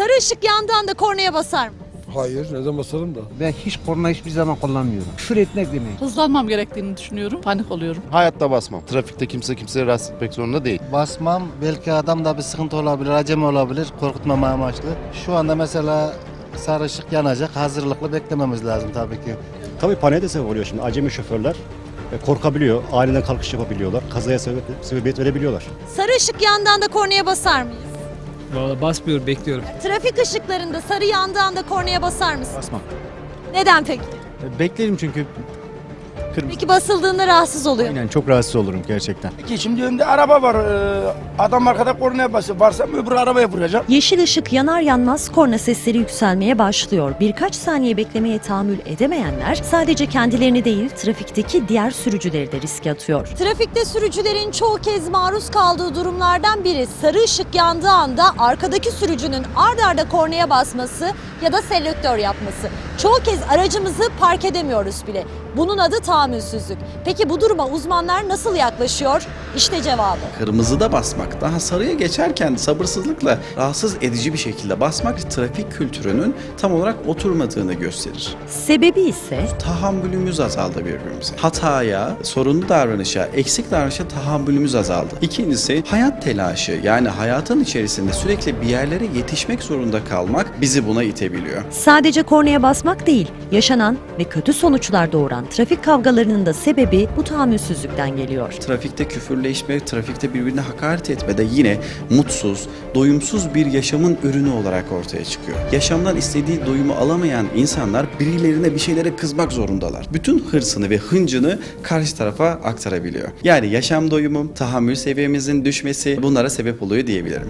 Sarı ışık yandığı anda kornaya basar mı? Hayır, neden basalım da? Ben hiç korna hiçbir zaman kullanmıyorum. Küfür etmek demek. Hızlanmam gerektiğini düşünüyorum. Panik oluyorum. Hayatta basmam. Trafikte kimse kimseye rahatsız etmek zorunda değil. Basmam. Belki adamda bir sıkıntı olabilir, acemi olabilir. Korkutmama amaçlı. Şu anda mesela sarı ışık yanacak. Hazırlıklı beklememiz lazım tabii ki. Tabii paniğe de sebep oluyor şimdi. Acemi şoförler e, korkabiliyor, aniden kalkış yapabiliyorlar, kazaya sebep, sebebiyet verebiliyorlar. Sarı ışık yandığı anda kornaya basar mıyız? Valla basmıyor bekliyorum. Trafik ışıklarında sarı yandığı anda kornaya basar mısın? Basmam. Neden peki? Beklerim çünkü kırmızı. Peki basıldığında rahatsız oluyor. Aynen çok rahatsız olurum gerçekten. Ki şimdi önde araba var. Ee, Adam arkada kornaya basıyor. Varsam öbür arabaya vuracak. Yeşil ışık yanar yanmaz korna sesleri yükselmeye başlıyor. Birkaç saniye beklemeye tahammül edemeyenler sadece kendilerini değil trafikteki diğer sürücüleri de riske atıyor. Trafikte sürücülerin çoğu kez maruz kaldığı durumlardan biri sarı ışık yandığı anda arkadaki sürücünün ard arda kornaya basması ya da selektör yapması. Çoğu kez aracımızı park edemiyoruz bile. Bunun adı tahammülsüzlük. Peki bu duruma uzmanlar nasıl yaklaşıyor? İşte cevabı. Kırmızıda basmak, daha sarıya geçerken sabırsızlıkla rahatsız edici bir şekilde basmak trafik kültürünün tam olarak oturmadığını gösterir. Sebebi ise Tahammülümüz azaldı birbirimize. Hataya, sorunlu davranışa, eksik davranışa tahammülümüz azaldı. İkincisi hayat telaşı yani hayatın içerisinde sürekli bir yerlere yetişmek zorunda kalmak bizi buna itebiliyor. sadece kornaya basmak değil, yaşanan ve kötü sonuçlar doğuran trafik kavgalarının da sebebi bu tahammülsüzlükten geliyor. Trafikte küfürleşme, trafikte birbirine hakaret etme de yine mutsuz, doyumsuz bir yaşamın ürünü olarak ortaya çıkıyor. Yaşamdan istediği doyumu alamayan insanlar birilerine bir şeylere kızmak zorundalar. Bütün hırsını ve hıncını karşı tarafa aktarabiliyor. Yani yaşam doyumu, tahammül seviyemizin düşmesi bunlara sebep oluyor diyebilirim.